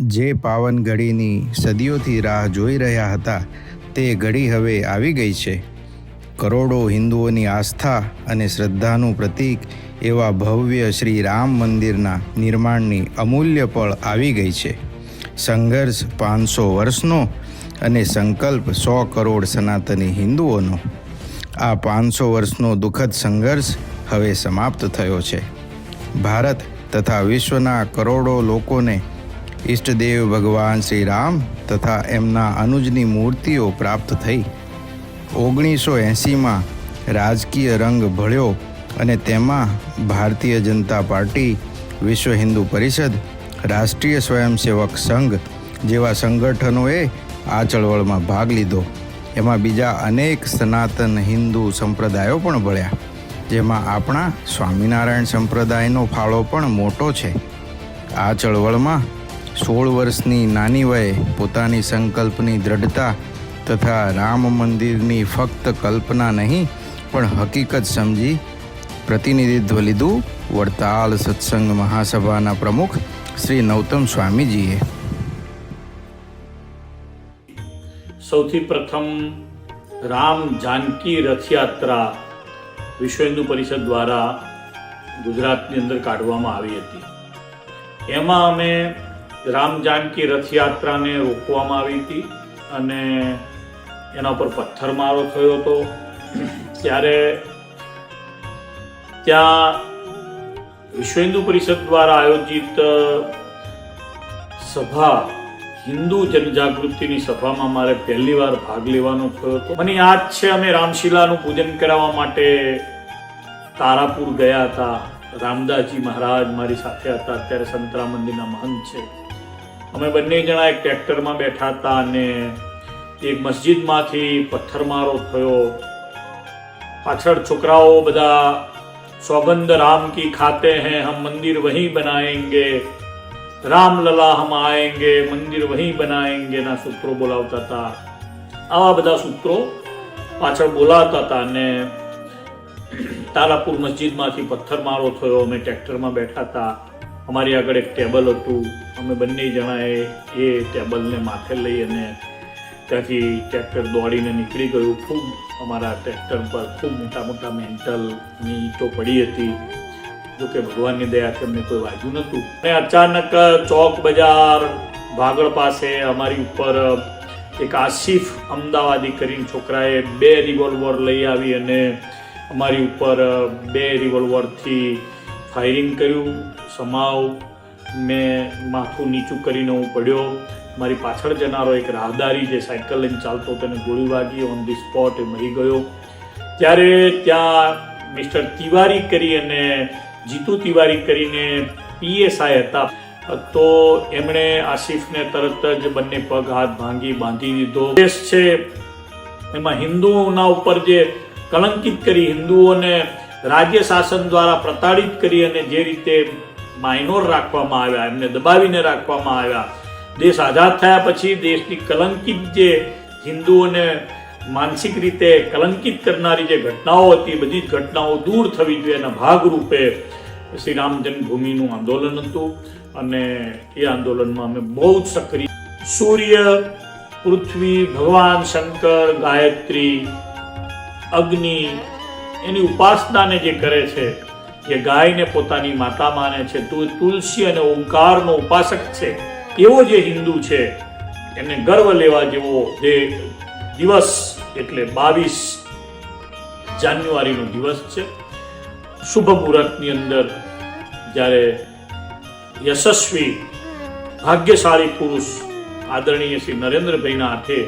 જે પાવન ઘડીની સદીઓથી રાહ જોઈ રહ્યા હતા, તે ઘડી હવે આવી ગઈ છે. કરોડો હિન્દુઓની આસ્થા અને શ્રદ્ધાનું પ્રતીક એવા ભવ્ય શ્રી રામ મંદિરના નિર્માણની અમૂલ્ય પળ આવી ગઈ છે. સંઘર્ષ પાંચસો વર્ષનો અને સંકલ્પ સો કરોડ સનાતની હિન્દુઓનો. આ પાંચસો વર્ષનો દુઃખદ સંઘર્ષ હવે સમાપ્ત થયો છે. ભારત તથા વિશ્વના કરોડો લોકોને ઈષ્ટદેવ ભગવાન શ્રી રામ તથા એમના અનુજની મૂર્તિઓ પ્રાપ્ત થઈ. ઓગણીસો એંસીમાં રાજકીય રંગ ભળ્યો અને તેમાં ભારતીય જનતા પાર્ટી, વિશ્વ હિન્દુ પરિષદ, રાષ્ટ્રીય સ્વયંસેવક સંઘ જેવા સંગઠનોએ આ ચળવળમાં ભાગ લીધો. એમાં બીજા અનેક સનાતન હિન્દુ સંપ્રદાયો પણ ભળ્યા, જેમાં આપણા સ્વામિનારાયણ સંપ્રદાયનો ફાળો પણ મોટો છે. આ ચળવળમાં સોળ વર્ષની નાની વયે પોતાની સંકલ્પની દ્રઢતા તથા રામ મંદિરની ફક્ત કલ્પના નહીં, પણ હકીકત સમજી પ્રતિનિધિત્વ લીધું વડતાલ સત્સંગ મહાસભાના પ્રમુખ શ્રી નૌતમ સ્વામીજીએ. સૌથી પ્રથમ રામ જાનકી રથયાત્રા વિશ્વ હિન્દુ પરિષદ દ્વારા ગુજરાતની અંદર કાઢવામાં આવી હતી. એમાં અમે રામ જાનકી રથયાત્રાને રોકવામાં આવી હતી અને એના ઉપર પથ્થરમારો થયો હતો. ત્યારે ત્યાં વિશ્વ હિન્દુ પરિષદ દ્વારા આયોજિત સભા, હિન્દુ જનજાગૃતિની સભામાં મારે પહેલી વાર ભાગ લેવાનો થયો હતો. મને યાદ છે, અમે રામશિલાનું પૂજન કરાવવા માટે તારાપુર ગયા હતા. રામદાસજી મહારાજ મારી સાથે હતા. અત્યારે સંતરા મંદિરના મહંત છે. અમે બંને જણા એક ટ્રેક્ટરમાં બેઠા હતા અને એક મસ્જિદમાંથી પથ્થરમારો થયો. પાછળ છોકરાઓ બધા सौगंध રામ કી ખાતે हैं हम मंदिर वहीं बनाएंगे રામ હમ આએંગે, મંદિર વહી બનાએંગે, ના સૂત્રો બોલાવતા હતા. આવા બધા સૂત્રો પાછળ બોલાવતા હતા અને તારાપુર મસ્જિદમાંથી પથ્થરમારો થયો. અમે ટ્રેક્ટરમાં બેઠા હતા. અમારી આગળ એક ટેબલ હતું. અમે બંને જણાએ એ ટેબલને માથે લઈ અને ત્યાંથી ટ્રેક્ટર દોડીને નીકળી ગયું. ખૂબ અમારા ટ્રેક્ટર પર ખૂબ મોટા મોટા મેન્ટલની ઈંટો પડી હતી. જોકે ભગવાનની દયાથી અમને કોઈ વાગ્યું નહોતું. અને અચાનક ચોક બજાર ભાગળ પાસે અમારી ઉપર એક આસિફ અમદાવાદી કરીને છોકરાએ બે રિવોલ્વર લઈ આવી અને અમારી ઉપર બે રિવોલ્વરથી ફાયરિંગ કર્યું, સમાવ મેં માથું નીચું કરીને હું પડ્યો. મારી પાછળ જનારો એક રાહદારી જે સાયકલ લઈને ચાલતો તેને ગોળી વાગી ઓન ધી સ્પોટ એ મરી ગયો. ત્યારે ત્યાં મિસ્ટર તિવારી કરી અને જીતુ તિવારી કરીને પીએસઆઈ હતા. તો એમણે આસિફને તરત જ બંને પગ, હાથ ભાંગી બાંધી દીધો. દેશ છે, એમાં હિન્દુઓના ઉપર જે કલંકિત કરી, હિન્દુઓને રાજ્ય શાસન દ્વારા પ્રતાડિત કરી અને જે રીતે માઇનોર રાખવામાં આવ્યા, એમને દબાવીને રાખવામાં આવ્યા. દેશ આઝાદ થયા પછી દેશની કલંકિત જે હિન્દુઓને માનસિક રીતે કલંકિત કરનારી જે ઘટનાઓ હતી, બધી જ ઘટનાઓ દૂર થવી જોઈએ એના ભાગરૂપે શ્રી રામ જન્મભૂમિનું આંદોલન હતું અને એ આંદોલનમાં અમે બહુ જ સક્રિય. સૂર્ય, પૃથ્વી, ભગવાન, શંકર, ગાયત્રી, અગ્નિ, એની ઉપાસનાને જે કરે છે જે ગાયને પોતાની માતા માને છે. તુલસી અને ઓંકારનો ઉપાસક છે. એવો જે હિન્દુ છે, એને ગર્વ લેવા જેવો જે દિવસ, એટલે બાવીસ જાન્યુઆરીનો દિવસ છે. શુભ મુહૂર્તની અંદર જ્યારે યશસ્વી, ભાગ્યશાળી પુરુષ આદરણીય શ્રી નરેન્દ્રભાઈના હાથે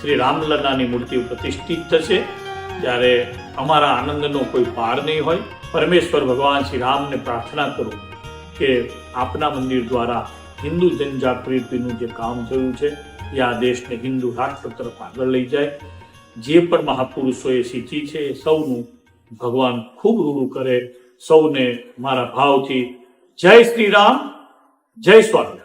શ્રી રામલલાની મૂર્તિ પ્રતિષ્ઠિત થશે. જ્યારે અમારા આનંદનો કોઈ પાર નહીં હોય. પરમેશ્વર ભગવાન શ્રી રામને પ્રાર્થના કરું કે આપના મંદિર દ્વારા હિન્દુ જનજાગૃતિનું જે કામ થયું છે, એ આ દેશને હિન્દુ રાષ્ટ્ર તરફ આગળ લઈ જાય. જે પણ મહાપુરુષોએ શીખી છે, એ સૌનું ભગવાન ખૂબ રૂડું કરે. સૌને મારા ભાવથી જય શ્રી રામ, જય સ્વામી.